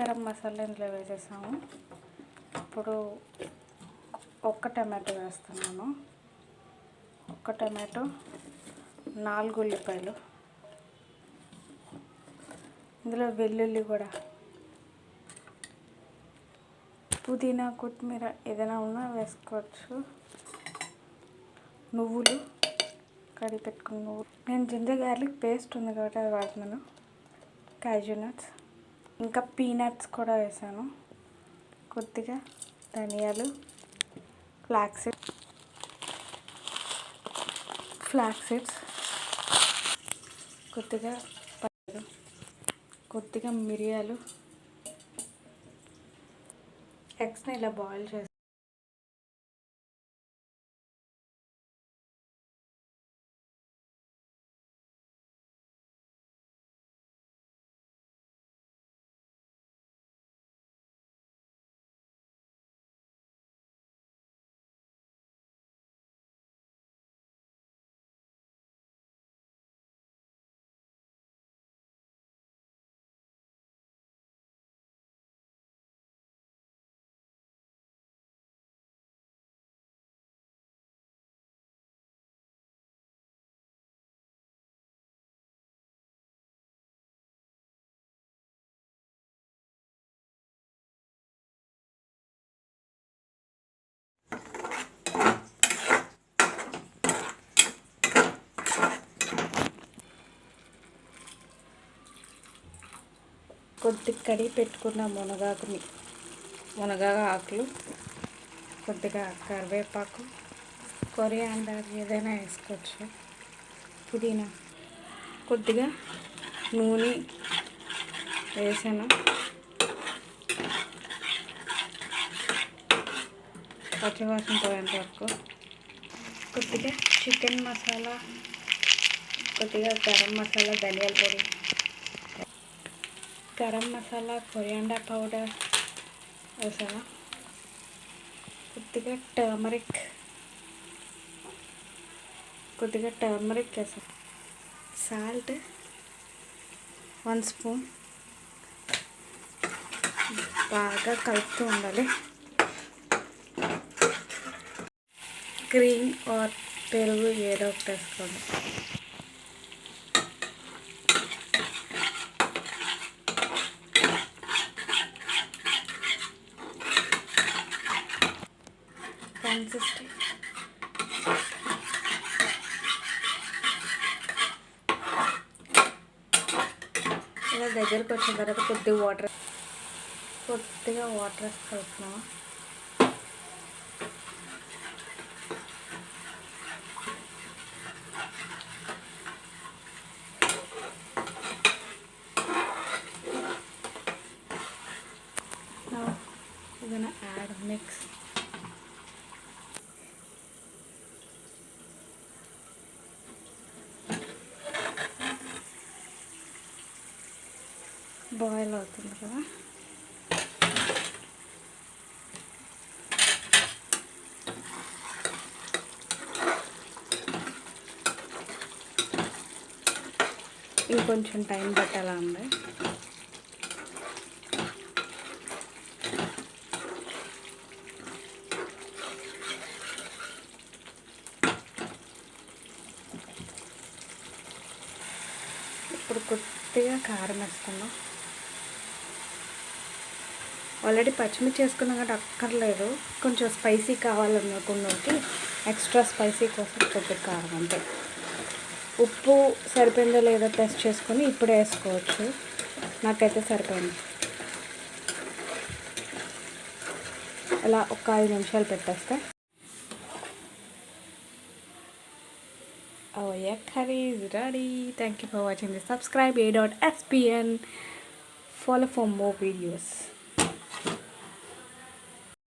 గరం మసాలా ఇందులో వేసేసాము. ఇప్పుడు ఒక్క టమాటో వేస్తున్నాను. ఒక్క టమాటో నాలుగు ఉల్లిపాయలు. ఇందులో వెల్లుల్లి కూడా. పుదీనా కొత్తిమీర ఏదైనా ఉన్నా వేసుకోవచ్చు. నువ్వులు కడిగి పెట్టుకున్న నువ్వులు. నేను జింజర్ గార్లిక్ పేస్ట్ ఉంది కాబట్టి అది వాడుతున్నాను. కాజూ నట్స్. ఇంకా పీనట్స్ కూడా వేసాను. కొద్దిగా ధనియాలు ఫ్లాక్స్ ఫ్లాక్స్ సీడ్స్ కొద్దిగా పల్లీలు కొద్దిగా మిరియాలు. ఎగ్స్ని ఇలా బాయిల్ చేసి కొద్ది కడిగి పెట్టుకున్న మునగాకుని మునగా ఆకులు కొద్దిగా కరివేపాకు కొరియాండర్ ఏదైనా వేసుకోవచ్చు. పుదీనా కొద్దిగా నూనె వేసాను. పచ్చివాసన పోయేంత వరకు కొద్దిగా చికెన్ మసాలా కొద్దిగా గరం మసాలా ధనియాల పొడి గరం మసాలా కొరియాండర్ పౌడర్ వేసాను కొద్దిగా టర్మరిక్ కొద్దిగా టర్మరిక్ వేసాను సాల్ట్ వన్ స్పూన్ బాగా కలుపుతూ ఉండాలి. గ్రీన్ ఆర్ పెరుగు ఏదో ఒకటి వేసుకోండి కన్సిస్టెంట్ ఇలా దగ్గరకు వచ్చిన తర్వాత కొద్దిగా వాటర్ కొద్దిగా వాటర్ వేసి కలుపుతున్నాము we're gonna add mix. Boil అవుతుంది కదా. ఇంకొంచెం టైం పట్టాలా అండి ఇప్పుడు కొద్దిగా కారం వేస్తున్నాం ఆల్రెడీ పచ్చిమిర్చి వేసుకున్నాం కాబట్టి అక్కర్లేదు కొంచెం స్పైసీ కావాలనుకున్నోటి ఎక్స్ట్రా స్పైసీ కోసం కొద్దిగా కారం అంతే ఉప్పు సరిపోయిందో లేదో టెస్ట్ చేసుకొని ఇప్పుడే వేసుకోవచ్చు నాకైతే సరిపోయింది అలా ఒక ఐదు నిమిషాలు పెట్టేస్తే Oh, yeah, ready thank you Thank you for watching this. Subscribe a.spn. Follow for videos.